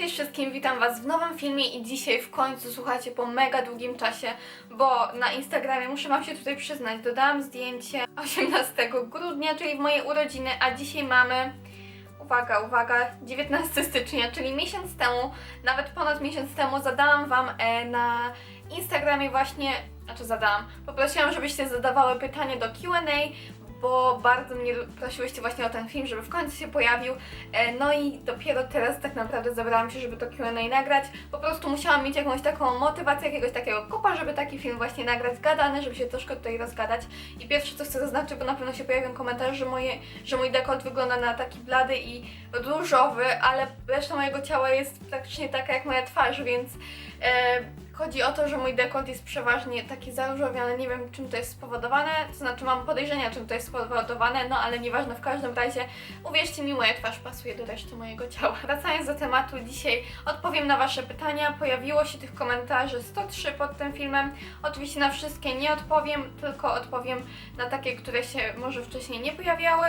Cześć wszystkim, witam Was w nowym filmie i dzisiaj w końcu słuchajcie po mega długim czasie, bo na Instagramie muszę Wam się tutaj przyznać, dodałam zdjęcie 18 grudnia, czyli w moje urodziny, a dzisiaj mamy, uwaga, uwaga, 19 stycznia, czyli miesiąc temu, nawet ponad miesiąc temu zadałam Wam e, na Instagramie właśnie, znaczy zadałam, poprosiłam, żebyście zadawały pytanie do Q&A, bo bardzo mnie prosiłyście właśnie o ten film, żeby w końcu się pojawił. E, No i dopiero teraz tak naprawdę zabrałam się, żeby to Q&A nagrać. Po prostu musiałam mieć jakąś taką motywację, jakiegoś takiego kopa, żeby taki film właśnie nagrać, gadany, żeby się troszkę tutaj rozgadać. I pierwsze co chcę zaznaczyć, bo na pewno się pojawią komentarze, że, moje, że mój dekolt wygląda na taki blady i różowy, ale reszta mojego ciała jest praktycznie taka jak moja twarz, więc e, chodzi o to, że mój dekolt jest przeważnie taki zaróżowiony, nie wiem czym to jest spowodowane, to znaczy mam podejrzenia czym to jest spowodowane, no ale nieważne, w każdym razie uwierzcie mi, moja twarz pasuje do reszty mojego ciała. Wracając do tematu, dzisiaj odpowiem na Wasze pytania, pojawiło się tych komentarzy 103 pod tym filmem, oczywiście na wszystkie nie odpowiem, tylko odpowiem na takie, które się może wcześniej nie pojawiały.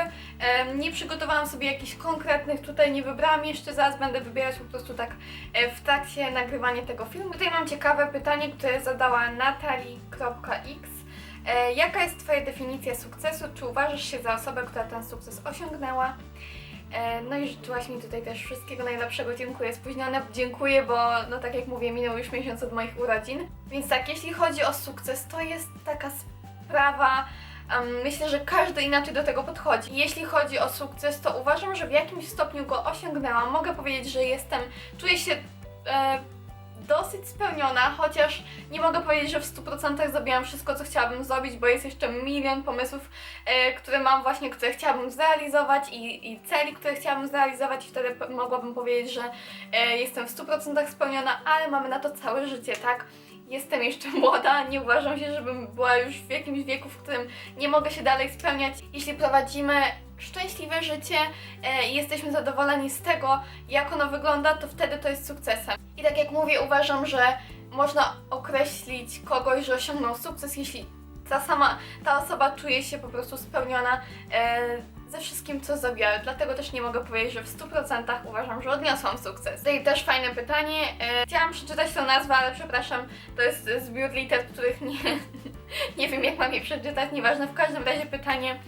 Nie przygotowałam sobie jakichś konkretnych, tutaj nie wybrałam jeszcze, zaraz będę wybierać po prostu tak e, w trakcie nagrywania tego filmu. Tutaj mam ciekawe pytanie, które zadała natali.x. E, Jaka jest Twoja definicja sukcesu? Czy uważasz się za osobę, która ten sukces osiągnęła? E, No i życzyłaś mi tutaj też wszystkiego najlepszego. Dziękuję spóźnione. Dziękuję, bo no tak jak mówię, minął już miesiąc od moich urodzin. Więc tak, jeśli chodzi o sukces, to jest taka sprawa. em, myślę, że każdy inaczej do tego podchodzi. Jeśli chodzi o sukces, to uważam, że w jakimś stopniu go osiągnęłam. Mogę powiedzieć, że jestem, czuję się e, dosyć spełniona, chociaż nie mogę powiedzieć, że w 100% zrobiłam wszystko, co chciałabym zrobić, bo jest jeszcze milion pomysłów, e, które mam właśnie, które chciałabym zrealizować i, i celi, które chciałabym zrealizować i wtedy mogłabym powiedzieć, że e, jestem w 100% spełniona, ale mamy na to całe życie, tak? Jestem jeszcze młoda, nie uważam się, żebym była już w jakimś wieku, w którym nie mogę się dalej spełniać. Jeśli prowadzimy szczęśliwe życie e, i jesteśmy zadowoleni z tego, jak ono wygląda, to wtedy to jest sukcesem. I tak jak mówię, uważam, że można określić kogoś, że osiągnął sukces, jeśli ta sama, ta osoba czuje się po prostu spełniona e, ze wszystkim, co zrobiła. Dlatego też nie mogę powiedzieć, że w 100% uważam, że odniosłam sukces. Tutaj też fajne pytanie. E, chciałam przeczytać tą nazwę, ale przepraszam, to jest zbiór liter, których nie, nie wiem, jak mam je przeczytać. Nieważne, w każdym razie pytanie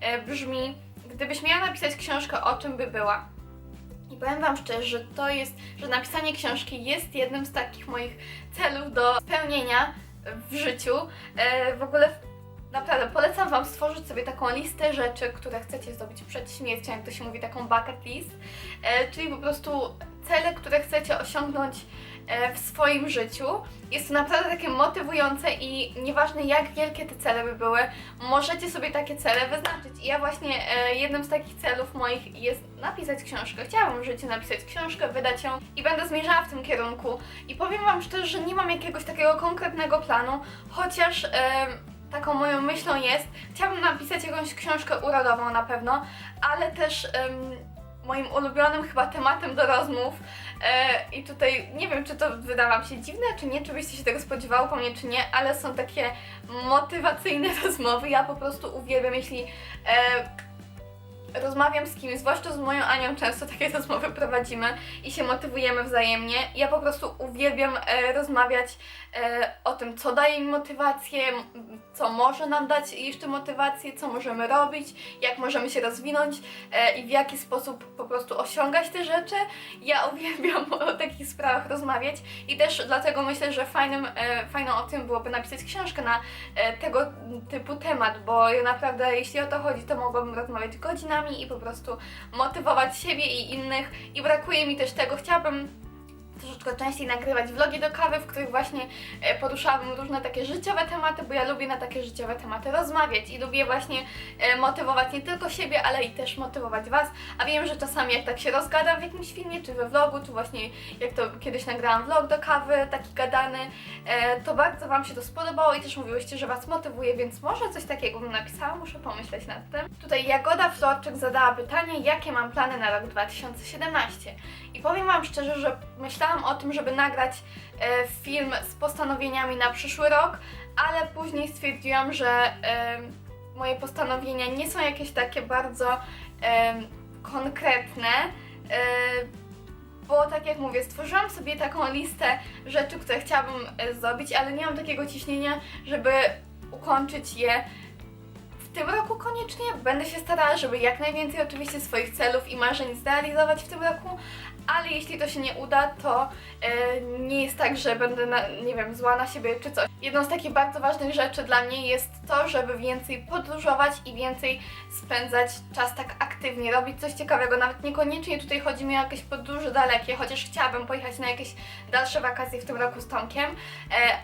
e, brzmi: Gdybyś miała napisać książkę, o czym by była? I powiem Wam szczerze, że to jest, że napisanie książki jest jednym z takich moich celów do spełnienia w życiu. E, w ogóle naprawdę polecam Wam stworzyć sobie taką listę rzeczy, które chcecie zrobić przed śmiercią, jak to się mówi, taką bucket list, e, czyli po prostu cele, które chcecie osiągnąć e, w swoim życiu. Jest to naprawdę takie motywujące i nieważne jak wielkie te cele by były, możecie sobie takie cele wyznaczyć. I ja właśnie e, jednym z takich celów moich jest napisać książkę. Chciałabym w życiu napisać książkę, wydać ją i będę zmierzała w tym kierunku. I powiem Wam szczerze, że nie mam jakiegoś takiego konkretnego planu, chociaż taką moją myślą jest, chciałabym napisać jakąś książkę urodową na pewno, ale też moim ulubionym chyba tematem do rozmów e, i tutaj nie wiem, czy to wyda Wam się dziwne, czy nie, czy byście się tego spodziewały po mnie, czy nie, ale są takie motywacyjne rozmowy. Ja po prostu uwielbiam, jeśli e, rozmawiam z kimś, zwłaszcza z moją Anią, często takie rozmowy prowadzimy i się motywujemy wzajemnie. Ja po prostu uwielbiam e, rozmawiać e, o tym, co daje mi motywację, co może nam dać jeszcze motywację, co możemy robić, jak możemy się rozwinąć e, i w jaki sposób po prostu osiągać te rzeczy. Ja uwielbiam o takich sprawach rozmawiać i też dlatego myślę, że fajnym, e, fajną o tym byłoby napisać książkę na e, tego typu temat, bo naprawdę jeśli o to chodzi, to mogłabym rozmawiać godzinami i po prostu motywować siebie i innych. I brakuje mi też tego, chciałabym troszeczkę częściej nagrywać vlogi do kawy, w których właśnie e, poruszałabym różne takie życiowe tematy, bo ja lubię na takie życiowe tematy rozmawiać i lubię właśnie e, motywować nie tylko siebie, ale i też motywować Was. A wiem, że czasami jak tak się rozgadam w jakimś filmie, czy we vlogu, czy właśnie jak to kiedyś nagrałam vlog do kawy, taki gadany, e, to bardzo Wam się to spodobało i też mówiłyście, że Was motywuje, więc może coś takiego bym napisała, muszę pomyśleć nad tym. Tutaj Jagoda Florczyk zadała pytanie, jakie mam plany na rok 2017. I powiem Wam szczerze, że myślałam o tym, żeby nagrać e, film z postanowieniami na przyszły rok, ale później stwierdziłam, że e, moje postanowienia nie są jakieś takie bardzo e, konkretne, bo tak jak mówię, stworzyłam sobie taką listę rzeczy, które chciałabym zrobić, ale nie mam takiego ciśnienia, żeby ukończyć je w tym roku koniecznie. Będę się starała, żeby jak najwięcej oczywiście swoich celów i marzeń zrealizować w tym roku, ale jeśli to się nie uda, to e, nie jest tak, że będę, na, nie wiem, zła na siebie czy coś. Jedną z takich bardzo ważnych rzeczy dla mnie jest to, żeby więcej podróżować i więcej spędzać czas tak aktywnie, robić coś ciekawego. Nawet niekoniecznie tutaj chodzi mi o jakieś podróże dalekie, chociaż chciałabym pojechać na jakieś dalsze wakacje w tym roku z Tomkiem, e,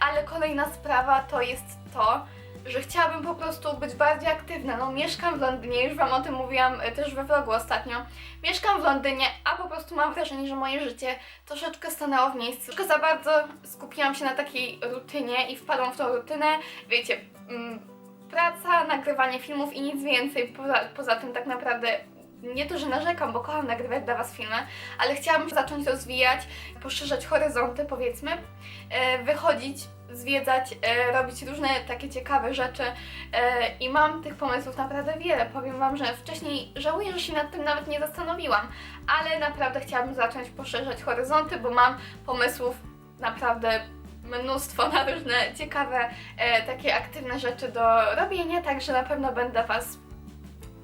ale kolejna sprawa to jest to, że chciałabym po prostu być bardziej aktywna. No mieszkam w Londynie, już Wam o tym mówiłam e, też we vlogu ostatnio. Mieszkam w Londynie, a po prostu mam wrażenie, że moje życie troszeczkę stanęło w miejscu. Tylko za bardzo skupiłam się na takiej rutynie i wpadłam w tą rutynę, wiecie, mm, praca, nagrywanie filmów i nic więcej. Poza, poza tym tak naprawdę nie to, że narzekam, bo kocham nagrywać dla Was filmy, ale chciałabym zacząć rozwijać, poszerzać horyzonty, powiedzmy, e, wychodzić, zwiedzać, e, robić różne takie ciekawe rzeczy e, i mam tych pomysłów naprawdę wiele. Powiem Wam, że wcześniej żałuję, że się nad tym nawet nie zastanowiłam, ale naprawdę chciałabym zacząć poszerzać horyzonty, bo mam pomysłów naprawdę mnóstwo na różne ciekawe, e, takie aktywne rzeczy do robienia, także na pewno będę Was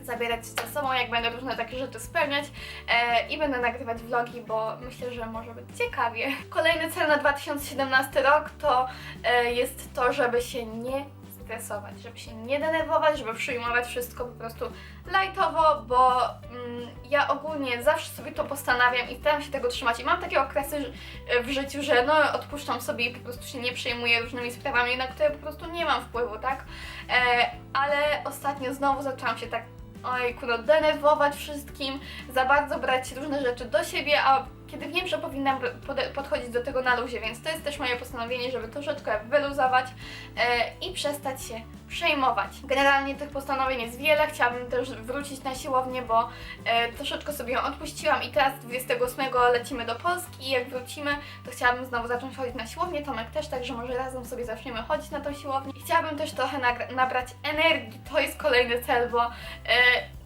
zabierać ze sobą, jak będę różne takie rzeczy spełniać e, i będę nagrywać vlogi, bo myślę, że może być ciekawie. Kolejny cel na 2017 rok to e, jest to, żeby się nie stresować, żeby się nie denerwować, żeby przyjmować wszystko po prostu lightowo, bo mm, ja ogólnie zawsze sobie to postanawiam i staram się tego trzymać i mam takie okresy że- w życiu, że no odpuszczam sobie i po prostu się nie przejmuję różnymi sprawami, na które po prostu nie mam wpływu, tak? E, ale ostatnio znowu zaczęłam się tak ojku, no denerwować wszystkim, za bardzo brać różne rzeczy do siebie, a kiedy wiem, że powinnam podchodzić do tego na luzie, więc to jest też moje postanowienie, żeby troszeczkę wyluzować e, i przestać się przejmować. Generalnie tych postanowień jest wiele, chciałabym też wrócić na siłownię, bo e, troszeczkę sobie ją odpuściłam i teraz 28 lecimy do Polski i jak wrócimy, to chciałabym znowu zacząć chodzić na siłownię, Tomek też, także może razem sobie zaczniemy chodzić na tą siłownię. Chciałabym też trochę nabrać energii, to jest kolejny cel, bo e,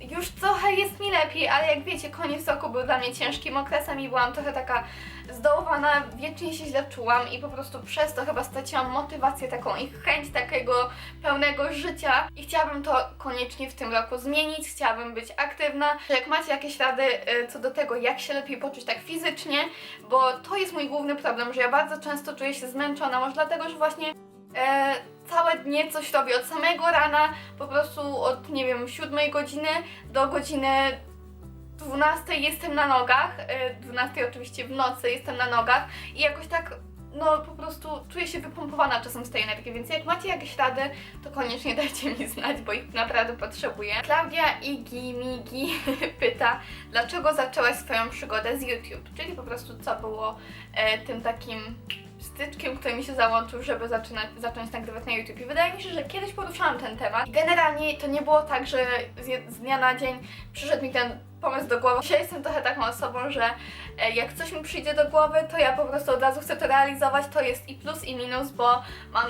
już trochę jest mi lepiej, ale jak wiecie, koniec roku był dla mnie ciężkim okresem i byłam trochę taka zdołowana, wiecznie się źle czułam i po prostu przez to chyba straciłam motywację taką i chęć takiego pełnego życia i chciałabym to koniecznie w tym roku zmienić, chciałabym być aktywna. Jak macie jakieś rady y, co do tego, jak się lepiej poczuć tak fizycznie, bo to jest mój główny problem, że ja bardzo często czuję się zmęczona, może dlatego, że właśnie e, całe dnie coś robię od samego rana, po prostu od, nie wiem, 7 godziny do godziny 12 jestem na nogach, e, 12 oczywiście w nocy jestem na nogach i jakoś tak, no po prostu czuję się wypompowana czasem z tej energii, więc jak macie jakieś rady, to koniecznie dajcie mi znać, bo ich naprawdę potrzebuję. Klaudia Igi Migi pyta, dlaczego zaczęłaś swoją przygodę z YouTube, czyli po prostu co było e, tym takim styczkiem, który mi się załączył, żeby zaczynać, zacząć nagrywać na YouTube. I wydaje mi się, że kiedyś poruszałam ten temat. Generalnie to nie było tak, że z, z dnia na dzień przyszedł mi ten pomysł do głowy. Dzisiaj jestem trochę taką osobą, że e, jak coś mi przyjdzie do głowy, to ja po prostu od razu chcę to realizować. To jest i plus, i minus, bo mam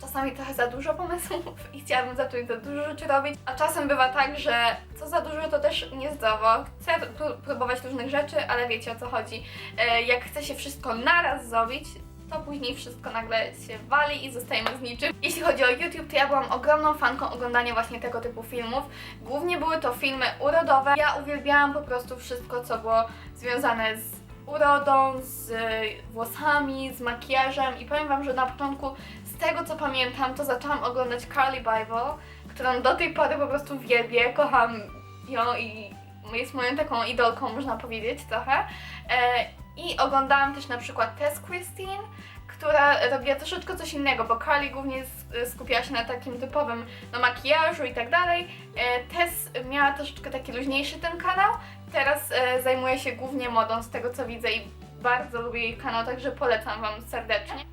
czasami trochę za dużo pomysłów i chciałabym zacząć za dużo rzeczy robić, a czasem bywa tak, że co za dużo to też niezdrowo. Chcę pró- próbować różnych rzeczy, ale wiecie o co chodzi. E, jak chce się wszystko naraz zrobić, to później wszystko nagle się wali i zostajemy z niczym. Jeśli chodzi o YouTube, to ja byłam ogromną fanką oglądania właśnie tego typu filmów. Głównie były to filmy urodowe. Ja uwielbiałam po prostu wszystko, co było związane z urodą, z y, włosami, z makijażem i powiem Wam, że na początku z tego co pamiętam, to zaczęłam oglądać Carly Bible, którą do tej pory po prostu wielbię, kocham ją i jest moją taką idolką, można powiedzieć trochę. I oglądałam też na przykład Tess Christine, która robiła troszeczkę coś innego, bo Carly głównie skupiała się na takim typowym no, makijażu i tak dalej. E, Tess miała troszeczkę taki luźniejszy ten kanał, teraz e, zajmuje się głównie modą z tego co widzę i bardzo lubię jej kanał, także polecam Wam serdecznie.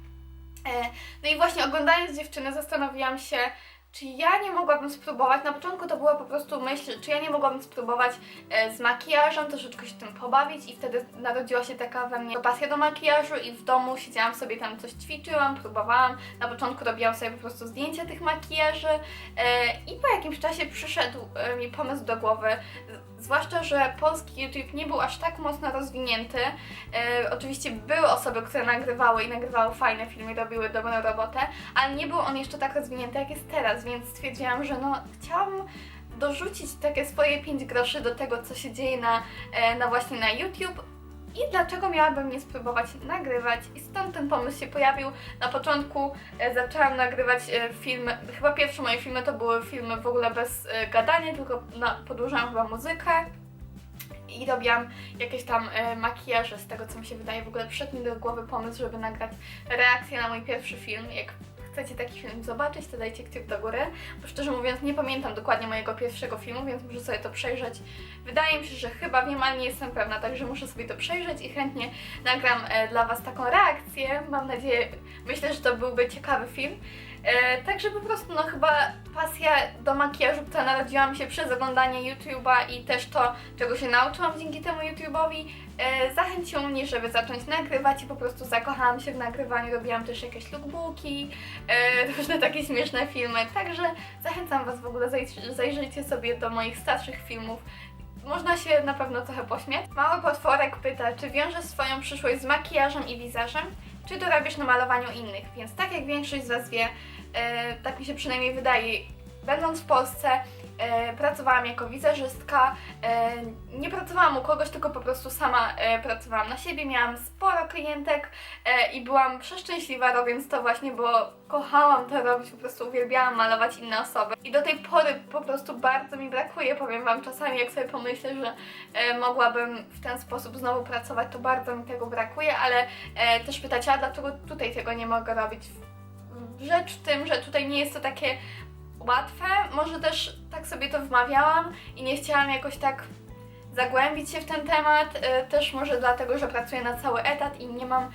E, no i właśnie oglądając dziewczyny zastanawiałam się, czy ja nie mogłabym spróbować, na początku to była po prostu myśl, czy ja nie mogłabym spróbować e, z makijażem, troszeczkę się tym pobawić i wtedy narodziła się taka we mnie pasja do makijażu i w domu siedziałam sobie tam coś ćwiczyłam, próbowałam, na początku robiłam sobie po prostu zdjęcia tych makijaży e, i po jakimś czasie przyszedł e, mi pomysł do głowy Zwłaszcza, że polski YouTube nie był aż tak mocno rozwinięty. E, oczywiście były osoby, które nagrywały i nagrywały fajne filmy, robiły dobrą robotę, ale nie był on jeszcze tak rozwinięty, jak jest teraz, więc stwierdziłam, że no chciałabym dorzucić takie swoje 5 groszy do tego, co się dzieje na, e, na właśnie na YouTube. I dlaczego miałabym nie spróbować nagrywać? I stąd ten pomysł się pojawił. Na początku e, zaczęłam nagrywać e, filmy, chyba pierwsze moje filmy to były filmy w ogóle bez e, gadania, tylko podłużałam chyba muzykę i robiłam jakieś tam makijaże z tego, co mi się wydaje. W ogóle przyszedł mi do głowy pomysł, żeby nagrać reakcję na mój pierwszy film. Jak chcecie taki film zobaczyć, to dajcie kciuk do góry, bo szczerze mówiąc nie pamiętam dokładnie mojego pierwszego filmu, więc muszę sobie to przejrzeć. Wydaje mi się, że chyba wiem, ale nie jestem pewna, także muszę sobie to przejrzeć i chętnie nagram e, dla Was taką reakcję. Mam nadzieję, myślę, że to byłby ciekawy film. E, także po prostu, no chyba pasja do makijażu, która narodziła mi się przez oglądanie YouTube'a i też to, czego się nauczyłam dzięki temu YouTube'owi, e, zachęciło mnie, żeby zacząć nagrywać i po prostu zakochałam się w nagrywaniu. Robiłam też jakieś lookbooki, e, różne takie śmieszne filmy, także zachęcam Was w ogóle, zaj- zajrzyjcie sobie do moich starszych filmów. Można się na pewno trochę pośmiać. Mały potworek pyta, czy wiążesz swoją przyszłość z makijażem i wizażem, czy dorabiasz na malowaniu innych? Więc tak jak większość z Was wie, e, tak mi się przynajmniej wydaje, będąc w Polsce, e, pracowałam jako wizerzystka. E, nie pracowałam u kogoś, tylko po prostu sama e, pracowałam na siebie. Miałam sporo klientek i byłam przeszczęśliwa robiąc to właśnie, bo kochałam to robić, po prostu uwielbiałam malować inne osoby. I do tej pory po prostu bardzo mi brakuje, powiem Wam czasami, jak sobie pomyślę, że mogłabym w ten sposób znowu pracować, to bardzo mi tego brakuje, ale też pytacie, a dlaczego tutaj tego nie mogę robić? Rzecz w tym, że tutaj nie jest to takie łatwe. Może też tak sobie to wmawiałam i nie chciałam jakoś tak zagłębić się w ten temat. E, Też może dlatego, że pracuję na cały etat i nie mam,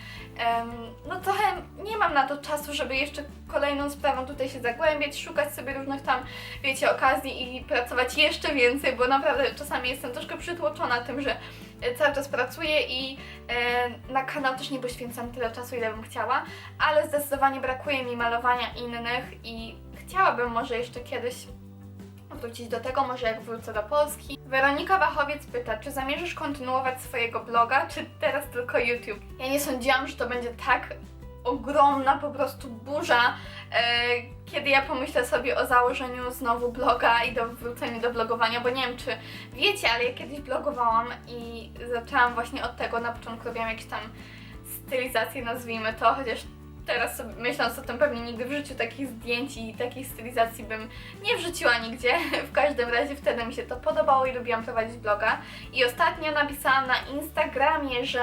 no trochę nie mam na to czasu, żeby jeszcze kolejną sprawą tutaj się zagłębiać, szukać sobie różnych tam, wiecie, okazji i pracować jeszcze więcej, bo naprawdę czasami jestem troszkę przytłoczona tym, że e, cały czas pracuję i e, na kanał też nie poświęcam tyle czasu, ile bym chciała, ale zdecydowanie brakuje mi malowania innych i chciałabym może jeszcze kiedyś wrócić do tego, może jak wrócę do Polski. Weronika Wachowiec pyta, czy zamierzasz kontynuować swojego bloga, czy teraz tylko YouTube? Ja nie sądziłam, że to będzie tak ogromna po prostu burza, e, kiedy ja pomyślę sobie o założeniu znowu bloga i do wróceniu do blogowania, bo nie wiem czy wiecie, ale ja kiedyś blogowałam i zaczęłam właśnie od tego, na początku robiłam jakieś tam stylizacje, nazwijmy to, chociaż teraz sobie myśląc o tym pewnie nigdy w życiu takich zdjęć i takiej stylizacji bym nie wrzuciła nigdzie. W każdym razie wtedy mi się to podobało i lubiłam prowadzić bloga. I ostatnio napisałam na Instagramie, że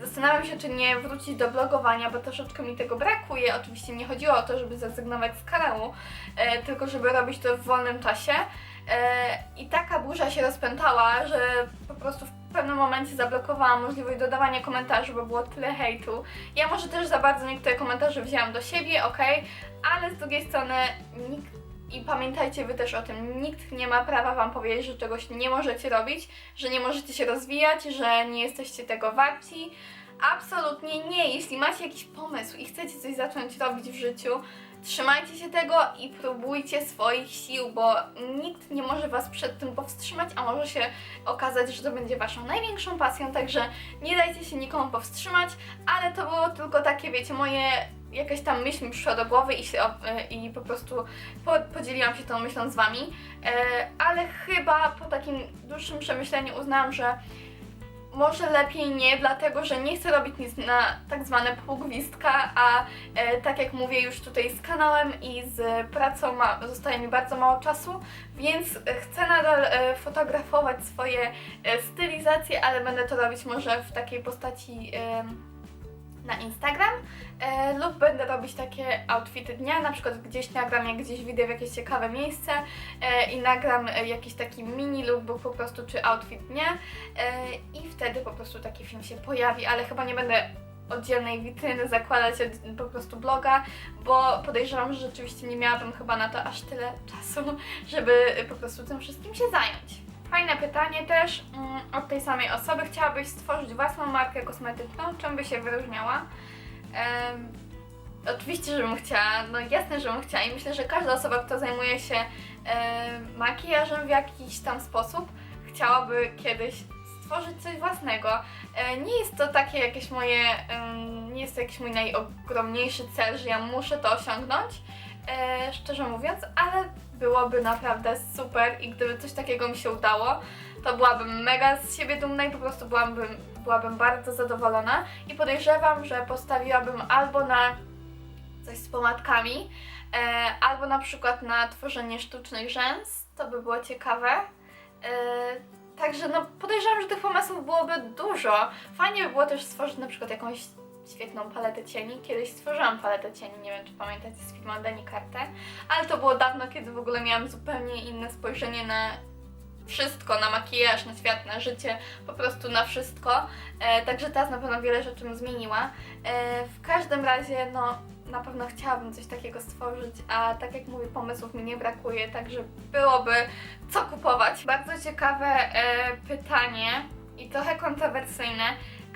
zastanawiam się, czy nie wrócić do blogowania, bo troszeczkę mi tego brakuje. Oczywiście nie chodziło o to, żeby zrezygnować z kanału, e, tylko żeby robić to w wolnym czasie. E, I taka burza się rozpętała, że po prostu w pewnym momencie zablokowałam możliwość dodawania komentarzy, bo było tyle hejtu. Ja może też za bardzo niektóre komentarze wzięłam do siebie, ok, ale z drugiej strony nikt, i pamiętajcie wy też o tym, nikt nie ma prawa wam powiedzieć, że czegoś nie możecie robić, że nie możecie się rozwijać, że nie jesteście tego warci. Absolutnie nie. Jeśli macie jakiś pomysł i chcecie coś zacząć robić w życiu, trzymajcie się tego i próbujcie swoich sił, bo nikt nie może was przed tym powstrzymać, a może się okazać, że to będzie waszą największą pasją, także nie dajcie się nikomu powstrzymać, ale to było tylko takie, wiecie, moje jakaś tam myśl mi przyszła do głowy i, się, e, i po prostu po, podzieliłam się tą myślą z wami, e, ale chyba po takim dłuższym przemyśleniu uznałam, że może lepiej nie, dlatego że nie chcę robić nic na tak zwane półgwistka, a e, tak jak mówię już tutaj z kanałem i z pracą ma, zostaje mi bardzo mało czasu, więc chcę nadal e, fotografować swoje e, stylizacje, ale będę to robić może w takiej postaci e, na Instagram e, lub będę robić takie outfity dnia, na przykład gdzieś nagram jak gdzieś widzę w jakieś ciekawe miejsce e, i nagram e, jakiś taki mini lookbook po prostu, czy outfit dnia e, i wtedy po prostu taki film się pojawi, ale chyba nie będę oddzielnej witryny zakładać od, po prostu bloga, bo podejrzewam, że rzeczywiście nie miałabym chyba na to aż tyle czasu, żeby po prostu tym wszystkim się zająć. Fajne pytanie też mm, od tej samej osoby. Chciałabyś stworzyć własną markę kosmetyczną? Czym by się wyróżniała? Oczywiście, żebym chciała. No jasne, żebym chciała i myślę, że każda osoba, która zajmuje się em, makijażem w jakiś tam sposób, chciałaby kiedyś stworzyć coś własnego. E, Nie jest to takie jakieś moje, em, nie jest to jakiś mój najogromniejszy cel, że ja muszę to osiągnąć, e, szczerze mówiąc, ale byłoby naprawdę super i gdyby coś takiego mi się udało, to byłabym mega z siebie dumna i po prostu byłabym, byłabym bardzo zadowolona i podejrzewam, że postawiłabym albo na coś z pomadkami, e, albo na przykład na tworzenie sztucznych rzęs, to by było ciekawe. E, Także no podejrzewam, że tych pomysłów byłoby dużo. Fajnie by było też stworzyć na przykład jakąś świetną paletę cieni. Kiedyś stworzyłam paletę cieni, nie wiem czy pamiętacie z filmu Dani Carter, ale to było dawno, kiedy w ogóle miałam zupełnie inne spojrzenie na wszystko, na makijaż, na świat, na życie, po prostu na wszystko. E, także teraz na pewno wiele rzeczy bym zmieniła. E, w każdym razie, no na pewno chciałabym coś takiego stworzyć, a tak jak mówię, pomysłów mi nie brakuje, także byłoby co kupować. Bardzo ciekawe e, pytanie i trochę kontrowersyjne.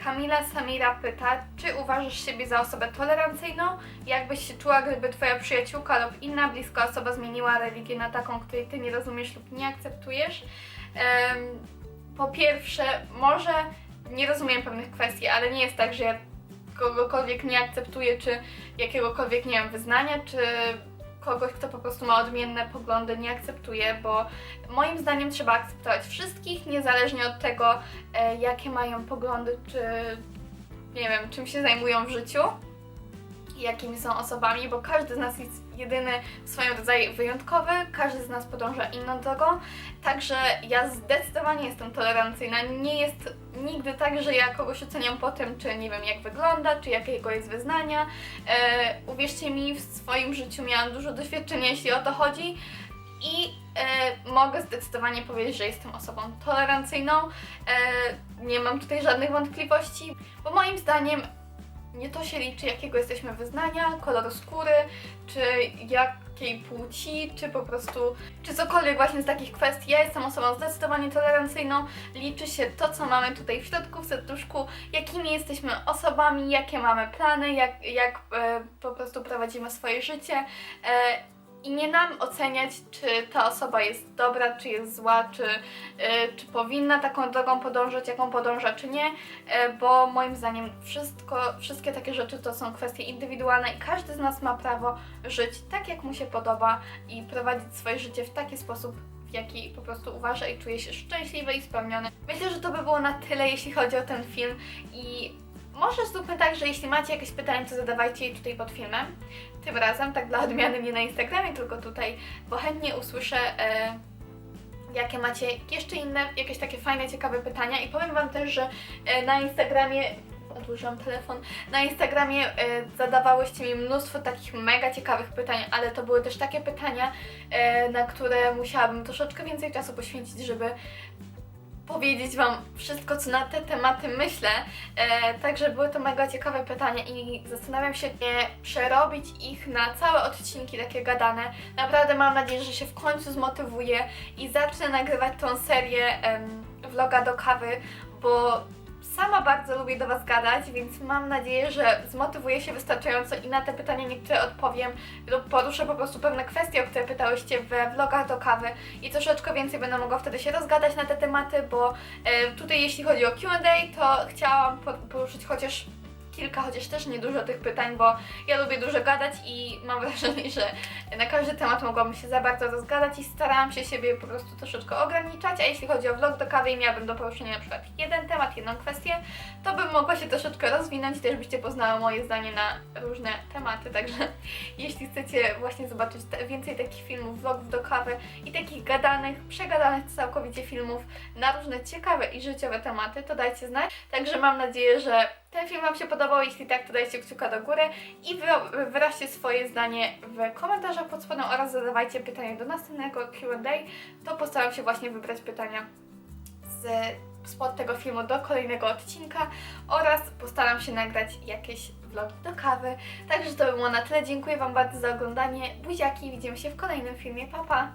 Kamila Samira pyta, czy uważasz siebie za osobę tolerancyjną? Jakbyś się czuła, gdyby twoja przyjaciółka lub inna bliska osoba zmieniła religię na taką, której ty nie rozumiesz lub nie akceptujesz? Po pierwsze, może nie rozumiem pewnych kwestii, ale nie jest tak, że ja kogokolwiek nie akceptuję, czy jakiegokolwiek, nie wiem, wyznania, czy kogoś, kto po prostu ma odmienne poglądy, nie akceptuję, bo moim zdaniem trzeba akceptować wszystkich, niezależnie od tego, e, jakie mają poglądy, czy nie wiem, czym się zajmują w życiu jakimi są osobami, bo każdy z nas jest jedyny w swoim rodzaju wyjątkowy, każdy z nas podąża inną drogą, także ja zdecydowanie jestem tolerancyjna. Nie jest nigdy tak, że ja kogoś oceniam po tym, czy nie wiem jak wygląda, czy jakiego jest wyznania. E, uwierzcie mi, w swoim życiu miałam dużo doświadczenia, jeśli o to chodzi. I e, mogę zdecydowanie powiedzieć, że jestem osobą tolerancyjną. E, nie mam tutaj żadnych wątpliwości, bo moim zdaniem nie to się liczy, jakiego jesteśmy wyznania, koloru skóry, czy jakiej płci, czy po prostu, czy cokolwiek właśnie z takich kwestii. Ja jestem osobą zdecydowanie tolerancyjną. Liczy się to, co mamy tutaj w środku, w serduszku, jakimi jesteśmy osobami, jakie mamy plany, jak, jak e, po prostu prowadzimy swoje życie. E, i nie nam oceniać, czy ta osoba jest dobra, czy jest zła, czy, y, czy powinna taką drogą podążać, jaką podąża, czy nie, y, bo moim zdaniem wszystko, wszystkie takie rzeczy to są kwestie indywidualne i każdy z nas ma prawo żyć tak, jak mu się podoba i prowadzić swoje życie w taki sposób, w jaki po prostu uważa i czuje się szczęśliwy i spełniony. Myślę, że to by było na tyle, jeśli chodzi o ten film i może zróbmy tak, że jeśli macie jakieś pytania, to zadawajcie je tutaj pod filmem. Tym razem, tak dla odmiany, nie na Instagramie, tylko tutaj, bo chętnie usłyszę, e, jakie macie jeszcze inne, jakieś takie fajne, ciekawe pytania. I powiem Wam też, że e, na Instagramie odłożyłam telefon. Na Instagramie e, zadawałyście mi mnóstwo takich mega ciekawych pytań, ale to były też takie pytania, e, na które musiałabym troszeczkę więcej czasu poświęcić, żeby powiedzieć Wam wszystko, co na te tematy myślę. E, także były to mega ciekawe pytania i zastanawiam się, nie przerobić ich na całe odcinki takie gadane. Naprawdę mam nadzieję, że się w końcu zmotywuję i zacznę nagrywać tą serię em, vloga do kawy, bo sama bardzo lubię do Was gadać, więc mam nadzieję, że zmotywuję się wystarczająco i na te pytania niektóre odpowiem lub poruszę po prostu pewne kwestie, o które pytałyście we vlogach do kawy i troszeczkę więcej będę mogła wtedy się rozgadać na te tematy, bo e, tutaj jeśli chodzi o Q&A, to chciałam po- poruszyć chociaż kilka, chociaż też niedużo tych pytań, bo ja lubię dużo gadać i mam wrażenie, że na każdy temat mogłabym się za bardzo rozgadać i starałam się siebie po prostu troszeczkę ograniczać, a jeśli chodzi o vlog do kawy i miałabym do poruszenia na przykład jeden temat, jedną kwestię, to bym mogła się troszeczkę rozwinąć i też byście poznały moje zdanie na różne tematy, także jeśli chcecie właśnie zobaczyć więcej takich filmów, vlogów do kawy i takich gadanych, przegadanych całkowicie filmów na różne ciekawe i życiowe tematy, to dajcie znać. Także mam nadzieję, że ten film Wam się podobał. Jeśli tak, to dajcie kciuka do góry i wy, wyraźcie swoje zdanie w komentarzach pod spodem oraz zadawajcie pytania do następnego Q&A. To postaram się właśnie wybrać pytania z spod tego filmu do kolejnego odcinka oraz postaram się nagrać jakieś vlogi do kawy. Także to by było na tyle. Dziękuję Wam bardzo za oglądanie. Buziaki, widzimy się w kolejnym filmie. Pa, pa!